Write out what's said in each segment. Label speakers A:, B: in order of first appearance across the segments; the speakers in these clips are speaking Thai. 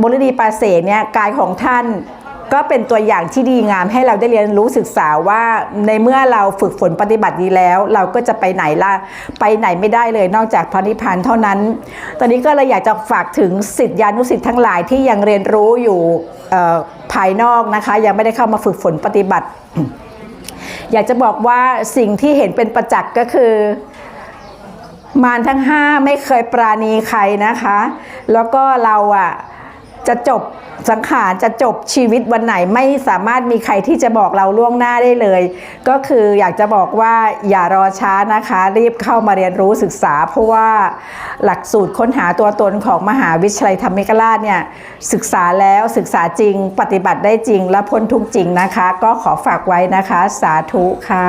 A: บุรดีปาเสกเนี่ยกายของท่านก็เป็นตัวอย่างที่ดีงามให้เราได้เรียนรู้ศึกษาว่าในเมื่อเราฝึกฝนปฏิบัติดีแล้ว เราก็จะไปไหนล่ะไปไหนไม่ได้เลยนอกจากพระนิพพานเท่านั้น ตอนนี้ก็เลยอยากจะฝากถึงสิทธิานุสิทธิ์ทั้งหลายที่ยังเรียนรู้อยู่ภายนอกนะคะ ยังไม่ได้เข้ามาฝึกฝนปฏิบัติ อยากจะบอกว่าสิ่งที่เห็นเป็นประจักษ์ก็คือมารทั้งห้าไม่เคยปราณีใครนะคะ แล้วก็เราอะ จะจบสังขารจะจบชีวิตวันไหนไม่สามารถมีใครที่จะบอกเราล่วงหน้าได้เลย ก็คืออยากจะบอกว่าอย่ารอช้านะคะ รีบเข้ามาเรียนรู้ศึกษา เพราะว่าหลักสูตรค้นหาตัวตนของมหาวิทยาลัยธรรมิกราชเนี่ยศึกษาแล้วศึกษาจริง ปฏิบัติได้จริงและพ้นทุกจริงนะคะ ก็ขอฝากไว้นะคะ สาธุค่ะ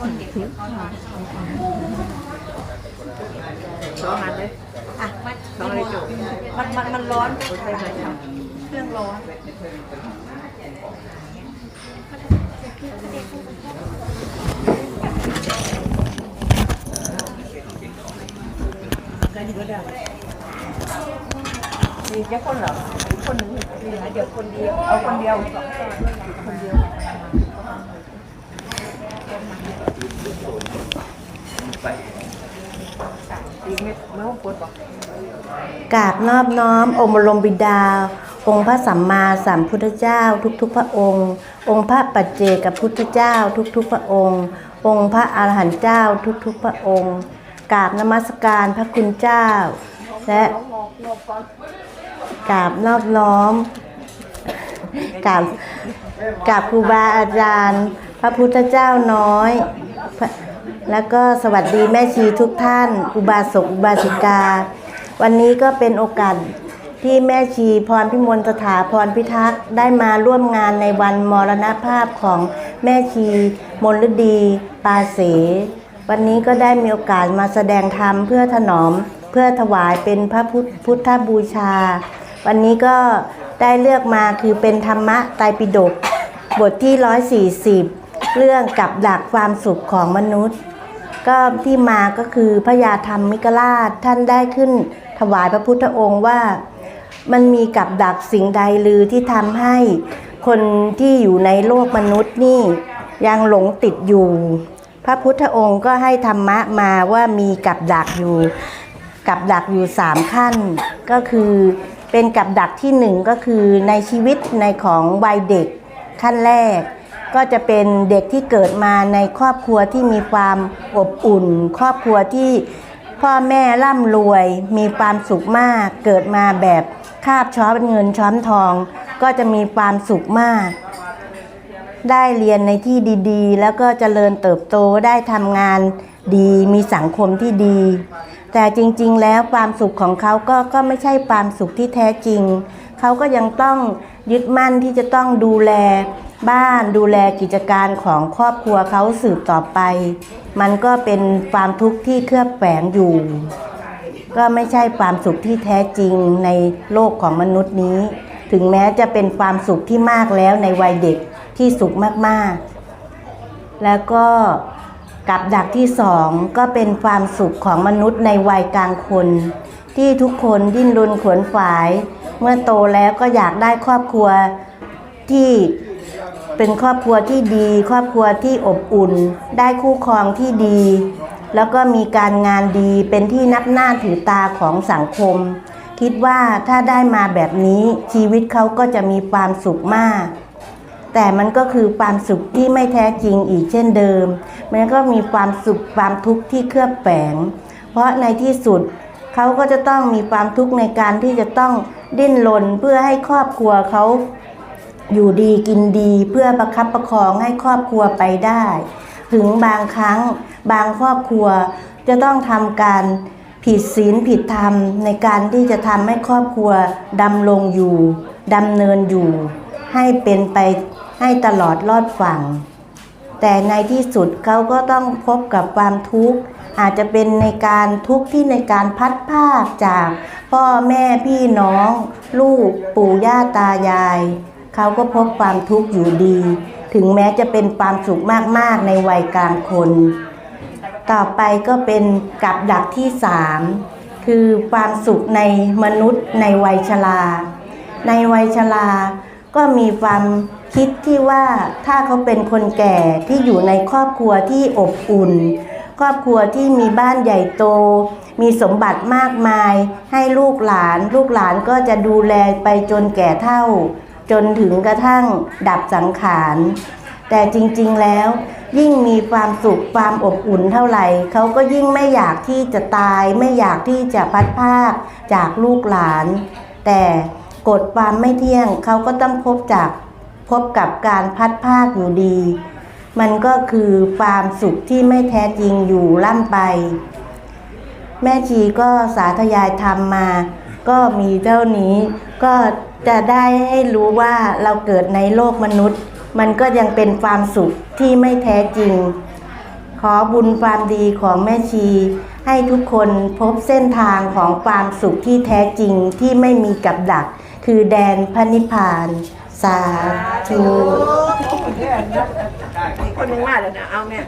B: สองอันเลยอะสองเลยจบมันมันมันร้อนใช่ไหมครับเครื่องร้อนมีแค่คนเหรอคนหนึ่งเดี๋ยวคนเดียว เอาคนเดียวคนเดียว กเม็ดเมื่อปวดบ
C: ราบนอบน้อม องค์บรมบิดา องค์พระสัมมาสัมพุทธเจ้า ทุกๆ พระองค์ องค์พระปัจเจกพุทธเจ้า ทุกๆ พระองค์ องค์พระอรหันต์เจ้า ทุกๆ พระองค์กราบนมัสการพระคุณเจ้า และกราบนอบน้อม กราบกราบครูบาอาจารย์ พระพุทธเจ้าน้อย แล้วก็สวัสดีแม่ชีทุกท่าน อุบาสกอุบาสิกา วันนี้ก็เป็นโอกาสที่แม่ชีพรพิมลสถาพรพิทักษ์ได้มาร่วมงานในวันมรณภาพของแม่ชีมนฤดีปาเสวันนี้ก็ได้มีโอกาสมาแสดงธรรมเพื่อถนอม เพื่อถวายเป็นพระพุทธพุทธบูชา วันนี้ก็ ได้เลือกมาคือเป็นธรรมะไตรปิฎกบทที่ 140 เรื่องกับดักความสุขของมนุษย์ ก็ที่มาก็คือพระยาธรรมมิกราชท่านได้ขึ้นถวายพระพุทธองค์ว่า มันมีกับดักสิ่งใดลือที่ทำให้คนที่อยู่ในโลกมนุษย์นี่ยังหลงติดอยู่ พระพุทธองค์ก็ให้ธรรมะมาว่ามีกับดักอยู่ กับดักอยู่สามขั้น ก็คือ เป็นกับดักที่หนึ่งก็คือในชีวิตในของวัยเด็กขั้นแรก ก็จะเป็นเด็กที่เกิดมาในครอบครัวที่มีความอบอุ่น ครอบครัวที่พ่อแม่ร่ำรวย มีความสุขมากเกิดมาแบบคาบช้อนเงินช้อนทอง ก็จะมีความสุขมาก ได้เรียนในที่ดีๆ แล้วก็เจริญเติบโตได้ทำงานดีมีสังคมที่ดี แต่จริงๆ แล้วความสุขของเขาก็ก็ไม่ใช่ความสุขที่แท้จริง เขาก็ยังต้องยึดมั่นที่จะต้องดูแลบ้านดูแลกิจการของครอบครัวเขาสืบต่อไป มันก็เป็นความทุกข์ที่เคลือบแฝงอยู่ ก็ไม่ใช่ความสุขที่แท้จริงในโลกของมนุษย์นี้ ถึงแม้จะเป็นความสุขที่มากแล้วในวัยเด็กที่สุขมากๆ แล้วก็ กับดักที่สองก็เป็นความสุขของมนุษย์ในวัยกลางคน ที่ทุกคนดิ้นรนขวนขวาย เมื่อโตแล้วก็อยากได้ครอบครัวที่เป็นครอบครัวที่ดี ครอบครัวที่อบอุ่น ได้คู่ครองที่ดี แล้วก็มีการงานดีเป็นที่นับหน้าถือตาของสังคม คิดว่าถ้าได้มาแบบนี้ชีวิตเขาก็จะมีความสุขมาก แต่มันก็คือความสุขที่ไม่แท้จริงอีกเช่นเดิม มันก็มีความสุขความทุกข์ที่เคลือบแฝง เพราะในที่สุดเขาก็จะต้องมีความทุกข์ในการที่จะต้องดิ้นรนเพื่อให้ครอบครัวเขาอยู่ดีกินดีเพื่อประคับประคองให้ครอบครัวไปได้ ถึงบางครั้งบางครอบครัวจะต้องทำการผิดศีลผิดธรรมในการที่จะทำให้ครอบครัวดำรงอยู่ดำเนินอยู่ ให้เป็นไปให้ตลอดรอดฝั่ง แต่ในที่สุดเขาก็ต้องพบกับความทุกข์ อาจจะเป็นในการทุกข์ที่ในการพัดภาคจากพ่อแม่พี่น้อง ลูกปู่ย่าตายาย เขาก็พบความทุกข์อยู่ดี ถึงแม้จะเป็นความสุขมากๆในวัยกลางคน ต่อไปก็เป็นกับดักที่สามคือความสุขในมนุษย์ในวัยชราในวัยชรา ก็มีความคิดที่ว่าถ้าเขาเป็นคนแก่ที่อยู่ในครอบครัวที่อบอุ่น ครอบครัวที่มีบ้านใหญ่โต มีสมบัติมากมาย ให้ลูกหลาน ลูกหลานก็จะดูแลไปจนแก่เท่า จนถึงกระทั่งดับสังขาร แต่จริงๆแล้ว ยิ่งมีความสุขความอบอุ่นเท่าไหร่เขาก็ยิ่งไม่อยากที่จะตาย ไม่อยากที่จะพัดภาคจากลูกหลาน แต่ กฎความไม่เที่ยงเขาก็ต้องพบจากพบกับการพัดภาคอยู่ดี มันก็คือความสุขที่ไม่แท้จริงอยู่ล่ำไป แม่ชีก็สาธยายธรรมมา ก็มีเท่านี้ก็จะได้ให้รู้ว่าเราเกิดในโลกมนุษย์ มันก็ยังเป็นความสุขที่ไม่แท้จริง ขอบุญความดีของแม่ชีให้ทุกคนพบเส้นทางของความสุขที่แท้จริงที่ไม่มีกับดัก คือแดนพระนิพพาน สาธุ
B: อีกคนนึงมาแล้วนะเอาแม่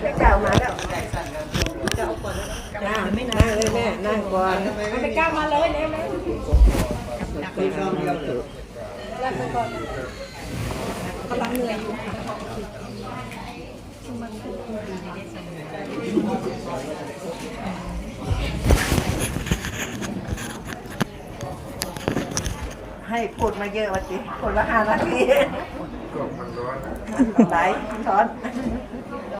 B: แม่เจ้ามาแล้วเจ้าก่อนนะไม่นั่งเลยแม่นั่งก่อนไม่กล้ามาเลยเร็วเลยกำลังเหนื่อยอยู่ ให้พูดมาเยอะวันนี้คนละห้านาทีไหนช้อน